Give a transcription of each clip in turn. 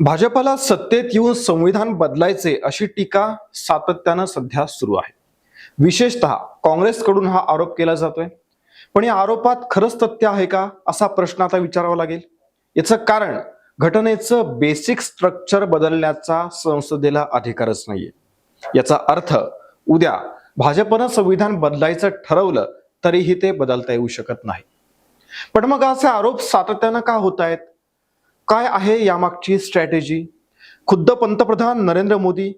भाजपला सत्तेत येऊन संविधान बदलायचे अशी टीका सातत्यानं सध्या सुरू आहे. विशेषतः काँग्रेसकडून हा आरोप केला जातोय. पण या आरोपात खरंच तथ्य आहे का असा प्रश्न आता विचारावा लागेल. याचं कारण घटनेचं बेसिक स्ट्रक्चर बदलण्याचा संसदेला अधिकारच नाहीये. याचा अर्थ उद्या भाजपनं संविधान बदलायचं ठरवलं तरीही ते बदलता येऊ शकत नाही. पण मग असे आरोप सातत्यानं का होत आहेत काय आहे यामागची स्ट्रॅटेजी खुद्द पंतप्रधान नरेंद्र मोदी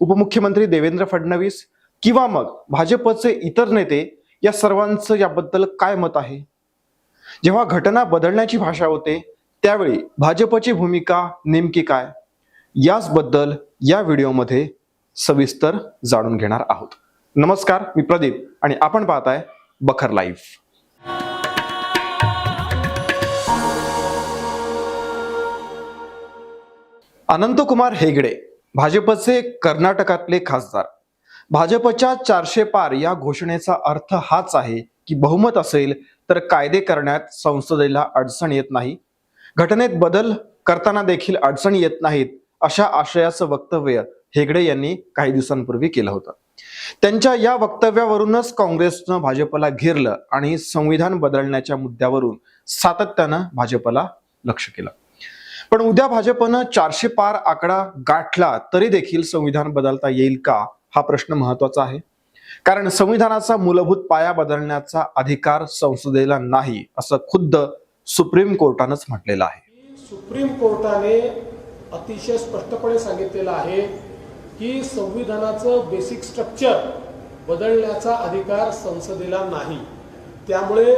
उपमुख्यमंत्री देवेंद्र फडणवीस किंवा मग भाजपचे इतर नेते या सर्वांचं याबद्दल काय मत आहे? जेव्हा घटना बदलण्याची भाषा होते त्यावेळी भाजपची भूमिका नेमकी काय? याचबद्दल या व्हिडिओमध्ये सविस्तर जाणून घेणार आहोत. नमस्कार मी प्रदीप आणि आपण पाहताय बखर लाईव्ह. अनंतकुमार हेगडे भाजपचे कर्नाटकातले खासदार. भाजपच्या चारशे पार या घोषणेचा अर्थ हाच आहे की बहुमत असेल तर कायदे करण्यात संसदेला अडचण येत नाही. घटनेत बदल करताना देखील अडचण येत नाहीत अशा आशयाचं वक्तव्य हेगडे यांनी काही दिवसांपूर्वी केलं होतं. त्यांच्या या वक्तव्यावरूनच काँग्रेसनं भाजपला घेरलं आणि संविधान बदलण्याच्या मुद्द्यावरून सातत्यानं भाजपला लक्ष केलं. पण उद्या भाजपनं चारशे पार आकडा गाठला तरी देखील संविधान बदलता येईल का? हा प्रश्न महत्त्वाचा आहे. कारण संविधानाचा मूलभूत पाया बदलण्याचा अधिकार संसदेला नाही असं खुद्द सुप्रीम कोर्टानंच म्हटलेलं आहे. सुप्रीम कोर्टाने अतिशय स्पष्टपणे सांगितलेलं आहे की संविधानाचं बेसिक स्ट्रक्चर बदलण्याचा अधिकार संसदेला नाही. त्यामुळे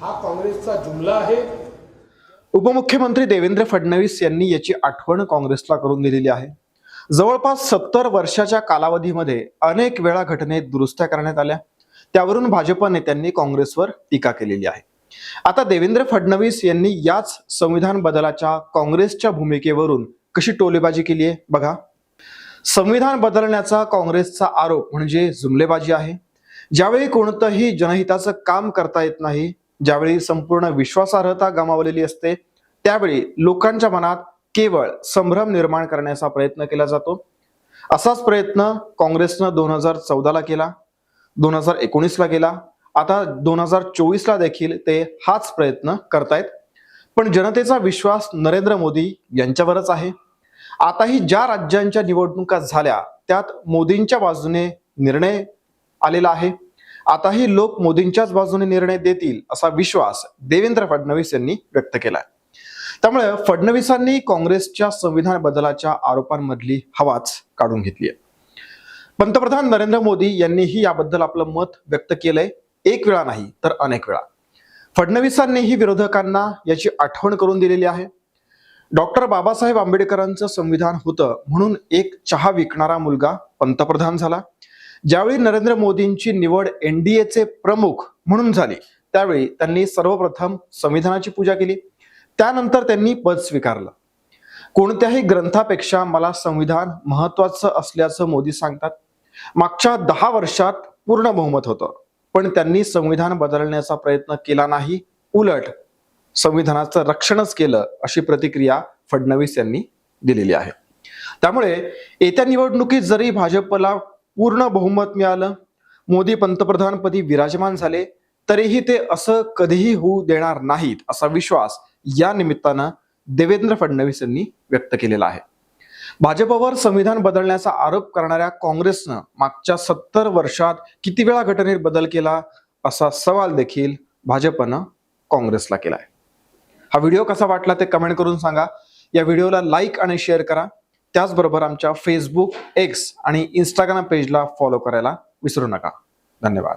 हा काँग्रेसचा जुमला आहे. उपमुख्यमंत्री देवेंद्र फडणवीस यांनी याची आठवण काँग्रेसला करून दिलेली आहे. जवळपास सत्तर वर्षाच्या कालावधीमध्ये अनेक वेळा घटनेत दुरुस्त्या करण्यात आल्या. त्यावरून भाजप नेत्यांनी काँग्रेसवर टीका केलेली आहे. आता देवेंद्र फडणवीस यांनी याच संविधान बदलाच्या काँग्रेसच्या भूमिकेवरून कशी टोलेबाजी केली आहे बघा. संविधान बदलण्याचा काँग्रेसचा आरोप म्हणजे जुमलेबाजी आहे. ज्यावेळी कोणतंही जनहिताचं काम करता येत नाही ज्यावेळी संपूर्ण विश्वासार्हता गमावलेली असते त्यावेळी लोकांच्या मनात केवळ संभ्रम निर्माण करण्याचा प्रयत्न केला जातो. असाच प्रयत्न काँग्रेसनं दोन हजार चौदाला केला दोन हजार एकोणीसला केला. आता दोन हजार चोवीसला देखील ते हाच प्रयत्न करतायत. पण जनतेचा विश्वास नरेंद्र मोदी यांच्यावरच आहे. आताही ज्या राज्यांच्या निवडणुका झाल्या त्यात मोदींच्या बाजूने निर्णय आलेला आहे. आताही लोक मोदींच्याच बाजूने निर्णय देतील असा विश्वास देवेंद्र फडणवीस यांनी व्यक्त केलाय. त्यामुळे फडणवीसांनी काँग्रेसच्या संविधान बदलाच्या आरोपांमधली हवाच काढून घेतली आहे. पंतप्रधान नरेंद्र मोदी यांनीही याबद्दल आपलं मत व्यक्त केलंय. एक वेळा नाही तर अनेक वेळा. फडणवीसांनीही विरोधकांना याची आठवण करून दिलेली आहे. डॉक्टर बाबासाहेब आंबेडकरांचं संविधान होतं म्हणून एक चहा विकणारा मुलगा पंतप्रधान झाला. ज्यावेळी नरेंद्र मोदींची निवड एनडीएचे प्रमुख म्हणून झाली त्यावेळी त्यांनी सर्वप्रथम संविधानाची पूजा केली. त्यानंतर त्यांनी पद स्वीकारलं. कोणत्याही ग्रंथापेक्षा मला संविधान महत्वाचं असल्याचं मोदी सांगतात. मागच्या दहा वर्षात पूर्ण बहुमत होतं. पण त्यांनी संविधान बदलण्याचा प्रयत्न केला नाही उलट संविधानाचं रक्षणच केलं अशी प्रतिक्रिया फडणवीस यांनी दिलेली आहे. त्यामुळे येत्या निवडणुकीत जरी भाजपला पूर्ण बहुमत मिळालं मोदी पंतप्रधानपदी विराजमान झाले तरीही ते असं कधीही होऊ देणार नाहीत असा विश्वास या निमित्तानं देवेंद्र फडणवीस यांनी व्यक्त केलेला आहे. भाजपवर संविधान बदलण्याचा आरोप करणाऱ्या काँग्रेसनं मागच्या सत्तर वर्षात किती वेळा घटनेत बदल केला असा सवाल देखील भाजपनं काँग्रेसला केलाय. हा व्हिडिओ कसा वाटला ते कमेंट करून सांगा. या व्हिडिओला लाईक आणि शेअर करा. त्याचबरोबर आमच्या फेसबुक एक्स आणि इंस्टाग्राम पेजला फॉलो करायला विसरू नका. धन्यवाद.